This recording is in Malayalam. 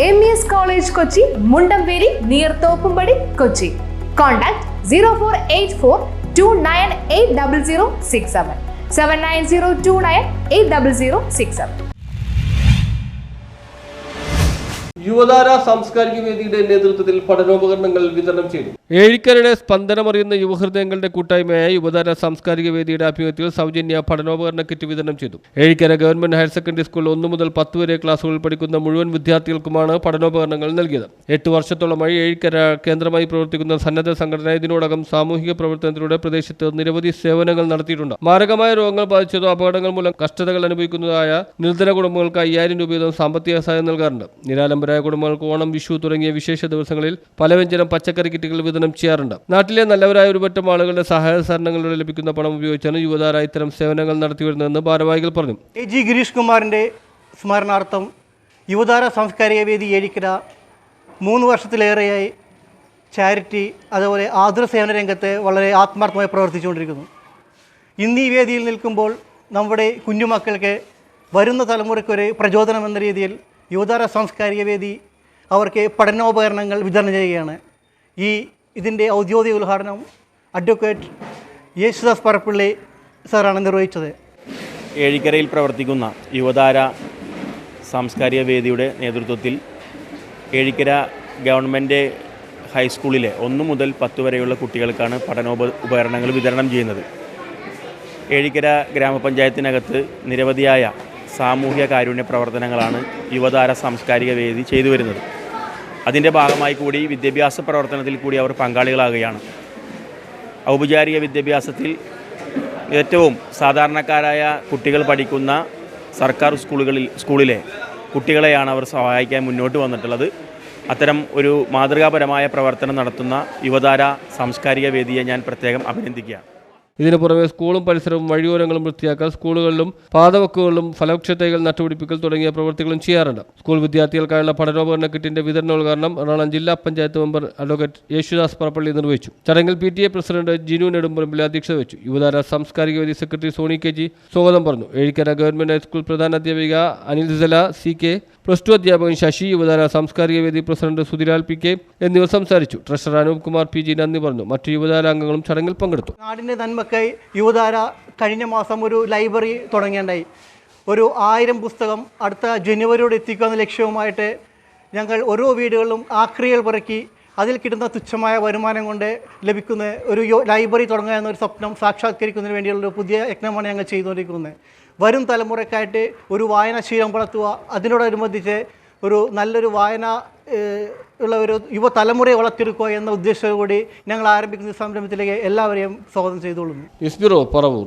M E S college Kochi Mundamperi near Thoppumpady Kochi contact zero four eight four two nine eight double zero six seven seven nine zero two nine eight double zero six seven Yuvathara സാംസ്കാരിക വേദിയുടെ നേതൃത്വത്തിൽ പഠനോപകരണങ്ങൾ വിതരണം ചെയ്തു. ഏഴിക്കരയുടെ സ്പന്ദനമറിയുന്ന യുവഹൃദയങ്ങളുടെ കൂട്ടായ്മയായ യുവതാര സാംസ്കാരിക വേദിയുടെ ആഭിമുഖ്യത്തിൽ സൗജന്യ പഠനോപകരണ കിറ്റ് വിതരണം ചെയ്തു. Ezhikkara government higher secondary school ഒന്നു മുതൽ പത്ത് വരെ ക്ലാസുകളിൽ പഠിക്കുന്ന മുഴുവൻ വിദ്യാർത്ഥികൾക്കുമാണ് പഠനോപകരണങ്ങൾ നൽകിയത്. എട്ട് വർഷത്തോളമായി ഏഴിക്കര കേന്ദ്രമായി പ്രവർത്തിക്കുന്ന സന്നദ്ധ സംഘടന ഇതിനോടകം സാമൂഹിക പ്രവർത്തനത്തിലൂടെ പ്രദേശത്ത് നിരവധി സേവനങ്ങൾ നടത്തിയിട്ടുണ്ട്. മാരകമായ രോഗങ്ങൾ ബാധിച്ചതോ അപകടങ്ങൾ മൂലം കഷ്ടതകൾ അനുഭവിക്കുന്നതായ നിർധന കുടുംബങ്ങൾക്ക് അയ്യായിരം രൂപ വീതം സാമ്പത്തിക സഹായം നൽകാറുണ്ട്. നിരാലംബരായ കുടുംബങ്ങൾക്ക് ഓണം വിഷു തുടങ്ങിയ വിശേഷ ദിവസങ്ങളിൽ പലവ്യഞ്ജനം പച്ചക്കറി കിറ്റുകൾ വിതരണം ചെയ്യാറുണ്ട്. നാട്ടിലെ നല്ലവരായ ഒരുപറ്റം ആളുകളുടെ സഹായ സഹകരണങ്ങളിലൂടെ ലഭിക്കുന്ന പണം ഉപയോഗിച്ചാണ് യുവതാര ഇത്തരം സേവനങ്ങൾ നടത്തിവരുന്നതെന്ന് ഭാരവാഹികൾ പറഞ്ഞു. എ ജി ഗിരീഷ് കുമാറിന്റെ സ്മരണാർത്ഥം യുവതാര സാംസ്കാരിക വേദി ഏഴിക്കര മൂന്ന് വർഷത്തിലേറെയായി ചാരിറ്റി അതുപോലെ ആതുര സേവന രംഗത്തെ വളരെ ആത്മാർത്ഥമായി പ്രവർത്തിച്ചുകൊണ്ടിരിക്കുന്നു. ഇന്ന് ഈ വേദിയിൽ നിൽക്കുമ്പോൾ നമ്മുടെ കുഞ്ഞുമക്കൾക്ക് വരുന്ന തലമുറയ്ക്കൊരു പ്രചോദനം എന്ന രീതിയിൽ യുവതാര സാംസ്കാരിക വേദി അവർക്ക് പഠനോപകരണങ്ങൾ വിതരണം ചെയ്യുകയാണ്. ഈ ഇതിന്റെ ഔദ്യോഗിക ഉദ്ഘാടനം അഡ്വക്കേറ്റ് യേശുദാസ് പറപ്പള്ളി സാറാണ് നിർവഹിച്ചത്. ഏഴിക്കരയിൽ പ്രവർത്തിക്കുന്ന യുവതാര സാംസ്കാരിക വേദിയുടെ നേതൃത്വത്തിൽ ഏഴിക്കര ഗവൺമെന്റ് ഹൈസ്കൂളിലെ ഒന്ന് മുതൽ പത്ത് വരെയുള്ള കുട്ടികൾക്കാണ് പഠനോപ ഉപകരണങ്ങൾ വിതരണം ചെയ്യുന്നത്. ഏഴിക്കര ഗ്രാമപഞ്ചായത്തിനകത്ത് നിരവധിയായ സാമൂഹ്യ കാരുണ്യ പ്രവർത്തനങ്ങളാണ് യുവതാര സാംസ്കാരിക വേദി ചെയ്തു വരുന്നത്. അതിന്റെ ഭാഗമായി കൂടി വിദ്യാഭ്യാസ പ്രവർത്തനത്തിൽ കൂടി അവർ പങ്കാളികളാകുകയാണ്. ഔപചാരിക വിദ്യാഭ്യാസത്തിൽ ഏറ്റവും സാധാരണക്കാരായ കുട്ടികൾ പഠിക്കുന്ന സർക്കാർ സ്കൂളുകളിൽ സ്കൂളിലെ കുട്ടികളെയാണ് അവർ സഹായിക്കാൻ മുന്നോട്ട് വന്നിട്ടുള്ളത്. അത്തരം ഒരു മാതൃകാപരമായ പ്രവർത്തനം നടത്തുന്ന യുവതാര സാംസ്കാരിക വേദിയെ ഞാൻ പ്രത്യേകം അഭിനന്ദിക്കുകയാണ്. ഇതിനു പുറമെ സ്കൂളും പരിസരവും വഴിയോരങ്ങളും വൃത്തിയാക്കൽ സ്കൂളുകളിലും പാതവക്കുകളിലും ഫലവൃക്ഷത്തൈകൾ നട്ടുപിടിപ്പിക്കൽ തുടങ്ങിയ പ്രവൃത്തികളും ചെയ്യാറുണ്ട്. സ്കൂൾ വിദ്യാർത്ഥികൾക്കായുള്ള പഠനോപകരണ കിറ്റിന്റെ വിതരണോദ്ഘാടനം എറണാകുളം ജില്ലാ പഞ്ചായത്ത് മെമ്പർ അഡ്വക്കേറ്റ് യേശുദാസ് പറപ്പള്ളി നിർവഹിച്ചു. ചടങ്ങിൽ P T A president Jinu Nedumpurambil അധ്യക്ഷത വെച്ചു. യുവതാര സാംസ്കാരിക വേദി സെക്രട്ടറി സോണി കെ ജി സ്വാഗതം പറഞ്ഞു. ഏഴിക്കര ഗവൺമെന്റ് ഹൈസ്കൂൾ പ്രധാന അധ്യാപിക Anil Sala C K plus two അധ്യാപകൻ ശശി യുവതാര സാംസ്കാരിക വേദി പ്രസിഡന്റ് സുധിലാൽ പി കെ എന്നിവർ സംസാരിച്ചു. Treasurer Anoop Kumar P G നന്ദി പറഞ്ഞു. മറ്റു യുവതാര അംഗങ്ങളും ചടങ്ങിൽ പങ്കെടുത്തു. നാടിന്റെ നന്മക്കായി യുവതാര കഴിഞ്ഞ മാസം ഒരു ലൈബ്രറി തുടങ്ങേണ്ടായി. ഒരു ആയിരം പുസ്തകം അടുത്ത ജനുവരിയോട് എത്തിക്കുക എന്ന ലക്ഷ്യവുമായിട്ട് ഞങ്ങൾ ഓരോ വീടുകളിലും ആക്രികൾ പിറക്കി അതിൽ കിട്ടുന്ന തുച്ഛമായ വരുമാനം കൊണ്ട് ലഭിക്കുന്ന ഒരു ലൈബ്രറി തുടങ്ങുക എന്നൊരു സ്വപ്നം സാക്ഷാത്കരിക്കുന്നതിന് വേണ്ടിയുള്ള ഒരു പുതിയ യജ്ഞമാണ് ഞങ്ങൾ ചെയ്തുകൊണ്ടിരിക്കുന്നത്. വരും തലമുറയ്ക്കായിട്ട് ഒരു വായനാശീലം വളർത്തുക അതിനോടനുബന്ധിച്ച് ഒരു നല്ലൊരു വായന ഉള്ള ഒരു യുവതലമുറയെ വളർത്തിയെടുക്കുക എന്ന ഉദ്ദേശത്തോടുകൂടി ഞങ്ങൾ ആരംഭിക്കുന്ന സംരംഭത്തിലേക്ക് എല്ലാവരെയും സ്വാഗതം ചെയ്തുകൊള്ളുന്നു. News bureau Paravur.